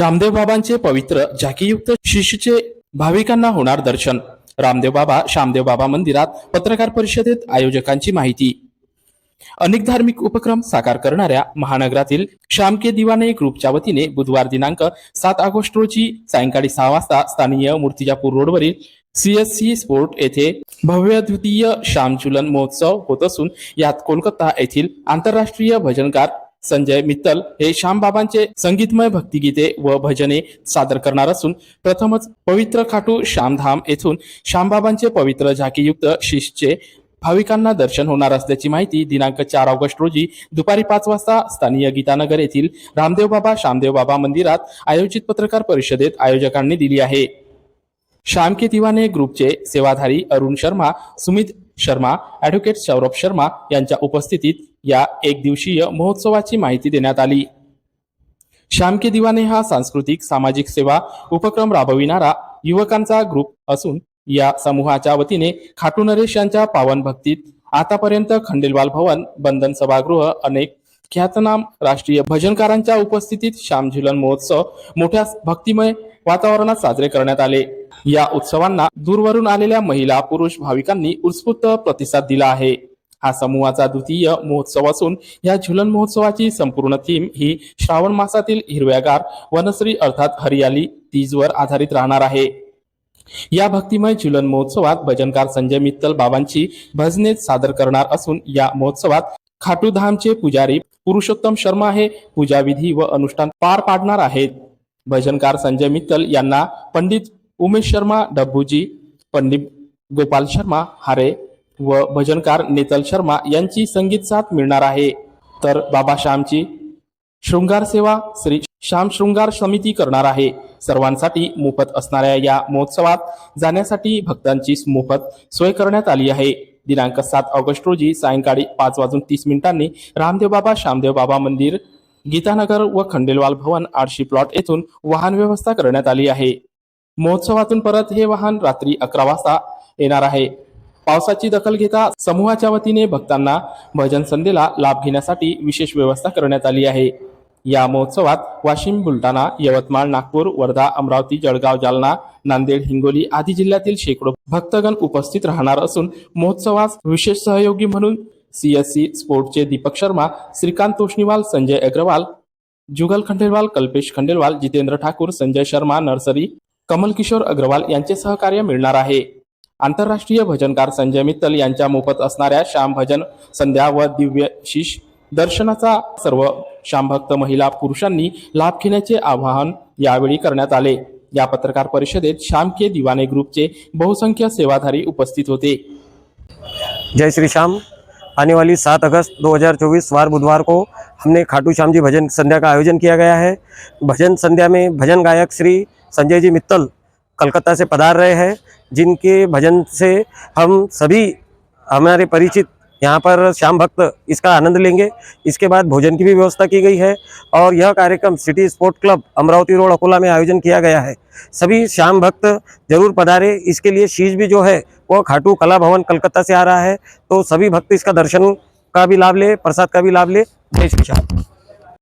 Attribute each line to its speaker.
Speaker 1: शामदेव बाबांचे पवित्र झाकीयुक्त शिष्यचे भाविकांना होणार दर्शन. रामदेव बाबा शामदेव बाबा मंदिरात पत्रकार परिषदेत आयोजकांची माहिती. अनेक धार्मिक उपक्रम साकार करणाऱ्या महानगरातील श्यामके दिवाने ग्रुपच्या वतीने बुधवार दिनांक सात ऑगस्ट रोजी सायंकाळी सहा वाजता स्थानीय मूर्तिजापूर रोडवरील सीएससी स्पोर्ट येथे भव्य द्वितीय श्यामचुलन महोत्सव होत असून यात कोलकाता येथील आंतरराष्ट्रीय भजनकार संजय मित्तल हे श्यामबाबांचे संगीतमय भक्तिगीते व भजने सादर करणार असून प्रथमच पवित्र खाटू श्यामधाम येथून श्यामबाबांचे पवित्र झाकीयुक्त शिषचे भाविकांना दर्शन होणार असल्याची माहिती दिनांक चार ऑगस्ट रोजी दुपारी पाच वाजता स्थानीय गीतानगर येथील रामदेव बाबा श्यामदेव बाबा मंदिरात आयोजित पत्रकार परिषदेत आयोजकांनी दिली आहे. श्यामके दिवाने ग्रुपचे सेवाधारी अरुण शर्मा सुमित शर्मा ॲडव्होकेट सौरभ शर्मा यांच्या उपस्थितीत या एक दिवसीय महोत्सवाची माहिती देण्यात आली. श्याम के दिवाने हा सांस्कृतिक सामाजिक सेवा उपक्रम राबविणारा युवकांचा ग्रुप असून या समूहाच्या वतीने खाटू नरेश यांच्या पावन भक्तीत आतापर्यंत खंडेलवाल भवन बंधन सभागृह अनेक ख्यातनाम राष्ट्रीय भजनकारांच्या उपस्थितीत श्याम झुलन महोत्सव मोठ्या भक्तिमय वातावरणात साजरे करण्यात आले. या उत्सवांना दूरवरून आलेल्या महिला पुरुष भाविकांनी उत्स्फूर्त प्रतिसाद दिला आहे. हा समूहाचा द्वितीय महोत्सव असून या झुलन महोत्सवाची संपूर्ण थीम ही श्रावण मासातील हिरव्यागार वनश्री अर्थात हरियाली तीजवर आधारित राहणार आहे. या भक्तिमय झुलन महोत्सवात भजनकार संजय मित्तल बाबांची भजने सादर करणार असून या महोत्सवात खाटूधामचे पुजारी पुरुषोत्तम शर्मा हे पूजाविधी व अनुष्ठान पार पाडणार आहेत. भजनकार संजय मित्तल यांना पंडित उमेश शर्मा डब्बूजी पंडित गोपाल शर्मा हारे व भजनकार नेतल शर्मा यांची संगीत साथ मिळणार आहे. तर बाबा श्यामची शृंगार सेवा श्री श्याम शृंगार समिती करणार आहे. सर्वांसाठी मोफत असणाऱ्या या महोत्सवात जाण्यासाठी भक्तांची मोफत सोय करण्यात आली आहे. दिनांक सात ऑगस्ट रोजी सायंकाळी पाच वाजून तीस मिनिटांनी रामदेव बाबा श्यामदेव बाबा मंदिर गीतानगर व खंडेलवाल भवन आडशी प्लॉट येथून वाहन व्यवस्था करण्यात आली आहे. महोत्सवातून परत हे वाहन रात्री अकरा वाजता येणार आहे. पावसाची दखल घेता समूहाच्या वतीने भक्तांना भजन संध्येला लाभ घेण्यासाठी विशेष व्यवस्था करण्यात आली आहे. या महोत्सवात वाशिम बुलढाणा यवतमाळ नागपूर वर्धा अमरावती जळगाव जालना नांदेड हिंगोली आदी जिल्ह्यातील शेकडो भक्तगण उपस्थित राहणार असून महोत्सवास विशेष सहयोगी म्हणून सीएससी स्पोर्टचे दीपक शर्मा श्रीकांत तोष्णीवाल संजय अग्रवाल जुगल खंडेलवाल कल्पेश खंडेलवाल जितेंद्र ठाकूर संजय शर्मा नर्सरी कमल किशोर अग्रवाल यांचे सहकार्य मिळणार आहे. आंतरराष्ट्रीय भजनकार संजय मित्तल यांच्या मोफत असणाऱ्या श्याम भजन संध्या व दिव्य शिष दर्शनाचा सर्व श्यामभक्त महिला पुरुषांनी लाभ घेण्याचे आवाहन यावेळी करण्यात आले. या पत्रकार परिषदेत श्याम के दिवाने ग्रुपचे बहुसंख्य सेवाधारी उपस्थित होते.
Speaker 2: जय श्री श्याम. आने वाली सात अगस्त 2024 वार बुधवार को हमने खाटू श्याम जी भजन संध्या का आयोजन किया गया है। भजन संध्या में भजन गायक श्री संजय जी मित्तल कलकत्ता से पधार रहे हैं, जिनके भजन से हम सभी हमारे परिचित यहाँ पर श्याम भक्त इसका आनंद लेंगे। इसके बाद भोजन की भी व्यवस्था की गई है और यह कार्यक्रम city sport club Amravati road Akola में आयोजन किया गया है। सभी श्याम भक्त ज़रूर पधारे। इसके लिए शीश भी जो है, वो खाटू कला भवन कलकत्ता से आ रहा है तो सभी भक्त इसका दर्शन का भी लाभ ले, प्रसाद का भी लाभ ले। जय श्री श्याम।